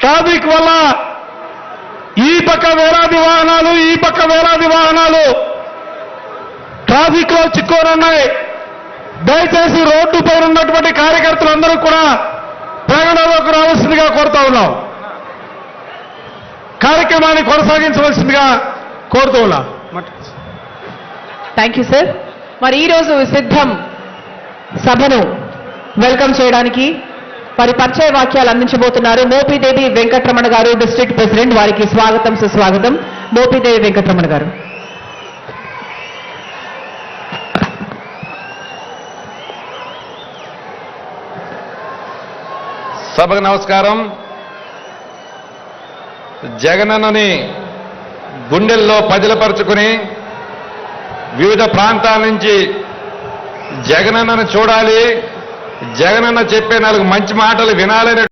Traffic వల్ల ఈ పక్క వేలాది వాహనాలు ఈ పక్క వేలాది వాహనాలు ట్రాఫిక్లో చిక్కుకున్నాయి. దయచేసి రోడ్డు పైన ఉన్నటువంటి కార్యకర్తలందరూ కూడా ప్రకటనలోకి రావాల్సిందిగా కోరుతా ఉన్నాం. కార్యక్రమాన్ని కొనసాగించవలసిందిగా కోరుతూ ఉన్నాం. థ్యాంక్ యూ సార్ మరి ఈరోజు సిద్ధం సభను వెల్కమ్ చేయడానికి వారి పరిచయ వాక్యాలు అందించబోతున్నారు. మోపిదేవి వెంకటరమణ గారు డిస్ట్రిక్ట్ ప్రెసిడెంట్ వారికి స్వాగతం సుస్వాగతం. మోపిదేవి వెంకటరమణ గారు. సభకు నమస్కారం. జగనన్నని గుండెల్లో పదిలపరుచుకుని వివిధ ప్రాంతాల నుంచి జగనన్నను చూడాలి జగనన్న చెప్పే నాలుగు మంచి మాటలు వినాలనే